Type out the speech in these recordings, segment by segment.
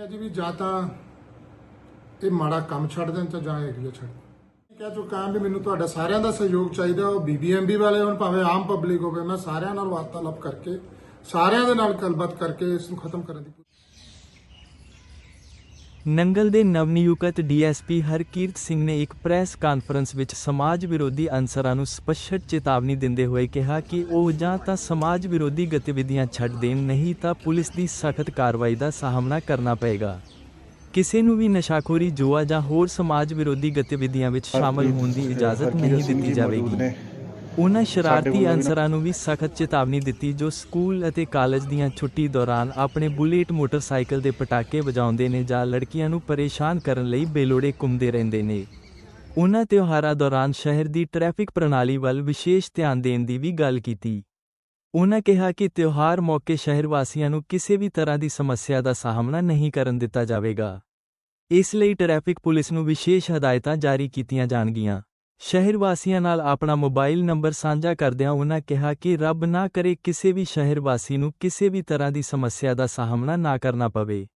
ਵੀ ਜਾਂ ਤਾਂ ਇਹ ਮਾੜਾ ਕੰਮ ਛੱਡ ਦੇਣ ਤਾਂ ਜਾਂ ਏਰੀਆ ਛੱਡ ਦੇਣ। ਕਹਿ ਚੁੱਕਾ ਵੀ ਮੈਨੂੰ ਤੁਹਾਡਾ ਸਾਰਿਆਂ ਦਾ ਸਹਿਯੋਗ ਚਾਹੀਦਾ, ਉਹ ਬੀਬੀਐਮਬੀ ਵਾਲੇ ਹੋਣ ਭਾਵੇਂ ਆਮ ਪਬਲਿਕ ਹੋਵੇ, ਮੈਂ ਸਾਰਿਆਂ ਨਾਲ ਵਾਰਤਾਲਾਪ ਕਰਕੇ, ਸਾਰਿਆਂ ਦੇ ਨਾਲ ਗੱਲਬਾਤ ਕਰਕੇ ਇਸ ਨੂੰ ਖਤਮ ਕਰਨ ਦੀ ਨੰਗਲ ਦੇ ਨਵਨਿਯੁਕਤ ਡੀਐਸਪੀ ਹਰਕੀਰਤ ਸਿੰਘ ਨੇ ਇੱਕ ਪ੍ਰੈਸ ਕਾਨਫਰੰਸ ਵਿੱਚ ਸਮਾਜ ਵਿਰੋਧੀ ਅਨਸਰਾਂ ਨੂੰ ਸਪਸ਼ਟ ਚੇਤਾਵਨੀ ਦਿੰਦੇ ਹੋਏ ਕਿਹਾ ਕਿ ਉਹ ਜਾਂ ਤਾਂ ਸਮਾਜ ਵਿਰੋਧੀ ਗਤੀਵਿਧੀਆਂ ਛੱਡ ਦੇਣ, ਨਹੀਂ ਤਾਂ ਪੁਲਿਸ ਦੀ ਸਖਤ ਕਾਰਵਾਈ ਦਾ ਸਾਹਮਣਾ ਕਰਨਾ ਪਏਗਾ। ਕਿਸੇ ਨੂੰ ਵੀ ਨਸ਼ਾਖੋਰੀ, ਜੁਆ ਜਾਂ ਹੋਰ ਸਮਾਜ ਵਿਰੋਧੀ ਗਤੀਵਿਧੀਆਂ ਵਿੱਚ ਸ਼ਾਮਲ ਹੋਣ ਦੀ ਇਜਾਜ਼ਤ ਨਹੀਂ ਦਿੱਤੀ ਜਾਵੇਗੀ। ਉਹਨਾਂ ਸ਼ਰਾਰਤੀ ਅਨਸਰਾਂ ਨੂੰ ਵੀ ਸਖਤ ਚੇਤਾਵਨੀ ਦਿੱਤੀ ਜੋ ਸਕੂਲ ਅਤੇ ਕਾਲਜ ਦੀਆਂ ਛੁੱਟੀ ਦੌਰਾਨ ਆਪਣੇ ਬੁਲੇਟ ਮੋਟਰਸਾਈਕਲ ਦੇ ਪਟਾਕੇ ਵਜਾਉਂਦੇ ਨੇ ਜਾਂ ਲੜਕੀਆਂ ਨੂੰ ਪਰੇਸ਼ਾਨ ਕਰਨ ਲਈ ਬੇਲੋੜੇ ਘੁੰਮਦੇ ਰਹਿੰਦੇ ਨੇ। ਉਹਨਾਂ ਤਿਉਹਾਰਾਂ ਦੌਰਾਨ ਸ਼ਹਿਰ ਦੀ ਟ੍ਰੈਫਿਕ ਪ੍ਰਣਾਲੀ ਵੱਲ ਵਿਸ਼ੇਸ਼ ਧਿਆਨ ਦੇਣ ਦੀ ਵੀ ਗੱਲ ਕੀਤੀ। ਉਹਨਾਂ ਕਿਹਾ ਕਿ ਤਿਉਹਾਰ ਮੌਕੇ ਸ਼ਹਿਰ ਵਾਸੀਆਂ ਨੂੰ ਕਿਸੇ ਵੀ ਤਰ੍ਹਾਂ ਦੀ ਸਮੱਸਿਆ ਦਾ ਸਾਹਮਣਾ ਨਹੀਂ ਕਰਨ ਦਿੱਤਾ ਜਾਵੇਗਾ। ਇਸ ਲਈ ਟ੍ਰੈਫਿਕ ਪੁਲਿਸ ਨੂੰ ਵਿਸ਼ੇਸ਼ ਹਦਾਇਤਾਂ ਜਾਰੀ ਕੀਤੀਆਂ ਜਾਣਗੀਆਂ। ਸ਼ਹਿਰ ਵਾਸੀਆਂ ਨਾਲ ਆਪਣਾ ਮੋਬਾਈਲ ਨੰਬਰ ਸਾਂਝਾ ਕਰਦਿਆਂ ਉਹਨਾਂ ਕਿਹਾ ਕਿ ਰੱਬ ਨਾ ਕਰੇ ਕਿਸੇ ਵੀ ਸ਼ਹਿਰ ਵਾਸੀ ਨੂੰ ਕਿਸੇ ਵੀ ਤਰ੍ਹਾਂ ਦੀ ਸਮੱਸਿਆ ਦਾ ਸਾਹਮਣਾ ਨਾ ਕਰਨਾ ਪਵੇ।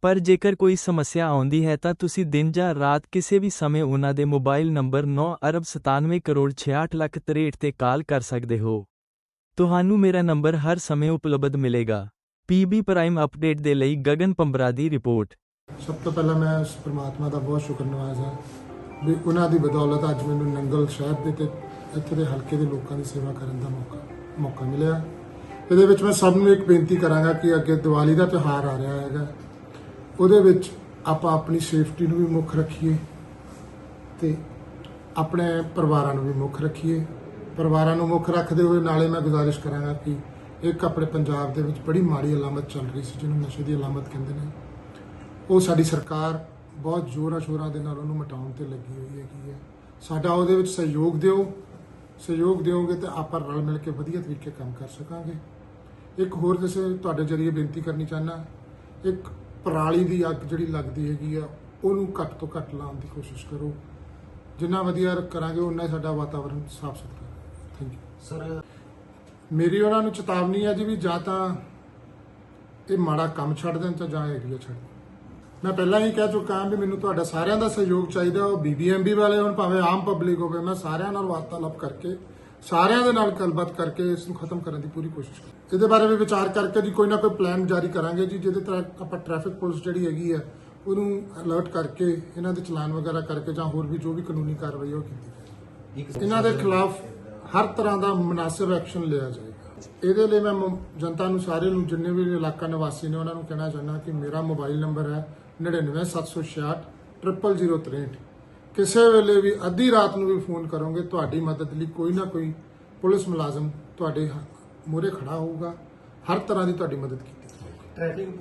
ਪਰ ਜੇਕਰ ਕੋਈ ਸਮੱਸਿਆ ਆਉਂਦੀ ਹੈ ਤਾਂ ਤੁਸੀਂ ਦਿਨ ਜਾਂ ਰਾਤ ਕਿਸੇ ਵੀ ਸਮੇਂ ਉਹਨਾਂ ਦੇ ਮੋਬਾਈਲ ਨੰਬਰ 9 ਅਰਬ 97 ਕਰੋੜ 66 ਲੱਖ 63 ਤੇ ਕਾਲ ਕਰ ਸਕਦੇ ਹੋ। ਤੁਹਾਨੂੰ ਮੇਰਾ ਨੰਬਰ ਹਰ ਸਮੇਂ ਉਪਲਬਧ ਮਿਲੇਗਾ। ਪੀਬੀ ਪ੍ਰਾਈਮ ਅਪਡੇਟ ਦੇ ਲਈ ਗਗਨ ਪੰਬਰਾ ਦੀ ਰਿਪੋਰਟ। ਸਭ ਤੋਂ ਪਹਿਲਾਂ ਮੈਂ ਉਸ ਪ੍ਰਮਾਤਮਾ ਦਾ ਬਹੁਤ ਸ਼ੁਕਰਨਵਾਜ਼ ਹਾਂ। ਵੀ ਉਹਨਾਂ ਦੀ ਬਦੌਲਤ ਅੱਜ ਮੈਨੂੰ ਨੰਗਲ ਸ਼ਹਿਰ ਦੇ ਤੇ ਇੱਥੇ ਦੇ ਹਲਕੇ ਦੇ ਲੋਕਾਂ ਦੀ ਸੇਵਾ ਕਰਨ ਦਾ ਮੌਕਾ ਮੌਕਾ ਮਿਲਿਆ। ਇਹਦੇ ਵਿੱਚ ਮੈਂ ਸਭ ਨੂੰ ਇੱਕ ਬੇਨਤੀ ਕਰਾਂਗਾ ਕਿ ਅੱਗੇ ਦੀਵਾਲੀ ਦਾ ਤਿਉਹਾਰ ਆ ਰਿਹਾ ਹੈਗਾ। ਉਹਦੇ ਵਿੱਚ ਆਪਾਂ ਆਪਣੀ ਸੇਫਟੀ ਨੂੰ ਵੀ ਮੁੱਖ ਰੱਖੀਏ ਤੇ ਆਪਣੇ ਪਰਿਵਾਰਾਂ ਨੂੰ ਵੀ ਮੁੱਖ ਰੱਖੀਏ। ਪਰਿਵਾਰਾਂ ਨੂੰ ਮੁੱਖ ਰੱਖਦੇ ਹੋਏ ਨਾਲੇ ਮੈਂ ਗੁਜ਼ਾਰਿਸ਼ ਕਰਾਂਗਾ ਕਿ ਇੱਕ ਆਪਣੇ ਪੰਜਾਬ ਦੇ ਵਿੱਚ ਬੜੀ ਮਾੜੀ ਅਲਾਮਤ ਚੱਲ ਰਹੀ ਸੀ, ਜਿਹਨੂੰ ਨਸ਼ੇ ਦੀ ਅਲਾਮਤ ਕਹਿੰਦੇ ਨੇ। ਉਹ ਸਾਡੀ ਸਰਕਾਰ ਬਹੁਤ ਜ਼ੋਰਾਂ ਸ਼ੋਰਾਂ ਦੇ ਨਾਲ ਉਹਨੂੰ ਮਟਾਉਣ ਤੇ ਲੱਗੀ ਹੋਈ ਹੈਗੀ ਹੈ। ਸਾਡਾ ਉਹਦੇ ਵਿੱਚ ਸਹਿਯੋਗ ਦਿਓ। ਸਹਿਯੋਗ ਦਿਓਗੇ ਤੇ ਆਪਾਂ ਰਲ ਮਿਲ ਕੇ ਵਧੀਆ ਤਰੀਕੇ ਕੰਮ ਕਰ ਸਕਾਂਗੇ। ਇੱਕ ਹੋਰ ਕਿਸੇ ਤੁਹਾਡੇ ਜਰੀਏ ਬੇਨਤੀ ਕਰਨੀ ਚਾਹਨਾ ਇੱਕ ਪਰਾਲੀ ਦੀ ਅੱਗ ਜਿਹੜੀ ਲੱਗਦੀ ਹੈਗੀ ਆ ਉਹਨੂੰ ਘੱਟ ਤੋਂ ਘੱਟ ਲਾਉਣ ਦੀ ਕੋਸ਼ਿਸ਼ ਕਰੋ। ਜਿੰਨਾ ਵਧੀਆ ਕਰਾਂਗੇ ਉਨਾ ਹੀ ਸਾਡਾ ਵਾਤਾਵਰਣ ਸਾਫ਼ ਸੁਥਰਾ ਥੈਂਕ ਯੂ ਸਰ ਮੇਰੀ ਉਹਨਾਂ ਨੂੰ ਚੇਤਾਵਨੀ ਹੈ ਜੀ ਵੀ ਜਾਂ ਤਾਂ ਇਹ ਮਾੜਾ ਕੰਮ ਛੱਡ ਦੇਣ ਤਾਂ ਜਾਂ ਏਰੀਆ ਛੱਡ ਦੇਣ। ਮੈਂ ਪਹਿਲਾਂ ਹੀ ਕਹਿ ਚੁੱਕਾ ਹਾਂ ਵੀ ਮੈਨੂੰ ਤੁਹਾਡਾ ਸਾਰਿਆਂ ਦਾ ਸਹਿਯੋਗ ਚਾਹੀਦਾ, ਉਹ ਬੀਬੀਐਮਬੀ ਵਾਲੇ ਹੋਣ, ਭਾਵੇਂ ਆਮ ਪਬਲਿਕ ਹੋਵੇ, ਮੈਂ ਸਾਰਿਆਂ ਨਾਲ ਵਾਰਤਾਲਾਪ ਕਰਕੇ, ਸਾਰਿਆਂ ਦੇ ਨਾਲ ਗੱਲਬਾਤ ਕਰਕੇ ਇਸ ਨੂੰ ਖਤਮ ਕਰਨ ਦੀ ਪੂਰੀ ਕੋਸ਼ਿਸ਼ ਕਰਾਂਗੇ ਇਹਦੇ ਬਾਰੇ ਵੀ ਵਿਚਾਰ ਕਰਕੇ ਜੀ ਕੋਈ ਨਾ ਕੋਈ ਪਲਾਨ ਜਾਰੀ ਕਰਾਂਗੇ ਜੀ, ਜਿਹਦੇ ਤਰ੍ਹਾਂ ਆਪਾਂ ਟ੍ਰੈਫਿਕ ਪੁਲਿਸ ਜਿਹੜੀ ਹੈਗੀ ਹੈ ਉਹਨੂੰ ਅਲਰਟ ਕਰਕੇ, ਇਹਨਾਂ ਦੇ ਚਲਾਨ ਵਗੈਰਾ ਕਰਕੇ ਜਾਂ ਹੋਰ ਵੀ ਜੋ ਵੀ ਕਾਨੂੰਨੀ ਕਾਰਵਾਈ ਉਹ ਕੀਤੀ ਇੱਕ ਇਹਨਾਂ ਦੇ ਖਿਲਾਫ ਹਰ ਤਰ੍ਹਾਂ ਦਾ ਮੁਨਾਸਿਬ ਐਕਸ਼ਨ ਲਿਆ ਜਾਏਗਾ ਇਹਦੇ ਲਈ ਮੈਂ ਜਨਤਾ ਨੂੰ ਸਾਰੇ ਨੂੰ, ਜਿੰਨੇ ਵੀ ਇਲਾਕਾ ਨਿਵਾਸੀ ਨੇ, ਉਹਨਾਂ ਨੂੰ ਕਹਿਣਾ ਚਾਹੁੰਦਾ ਕਿ ਮੇਰਾ ਮੋਬਾਈਲ ਨੰਬਰ ਹੈ 99766 00063 ਕਿਸੇ ਵੇਲੇ ਵੀ ਅੱਧੀ ਰਾਤ ਨੂੰ ਵੀ ਫੋਨ ਕਰੋਗੇ, ਤੁਹਾਡੀ ਮਦਦ ਲਈ ਕੋਈ ਨਾ ਕੋਈ ਪੁਲਿਸ ਮੁਲਾਜ਼ਮ ਤੁਹਾਡੇ ਮੂਹਰੇ ਖੜਾ ਹੋਊਗਾ। ਹਰ ਤਰ੍ਹਾਂ ਦੀ ਤੁਹਾਡੀ ਮਦਦ ਕੀਤੀ ਜਾਵੇਗੀ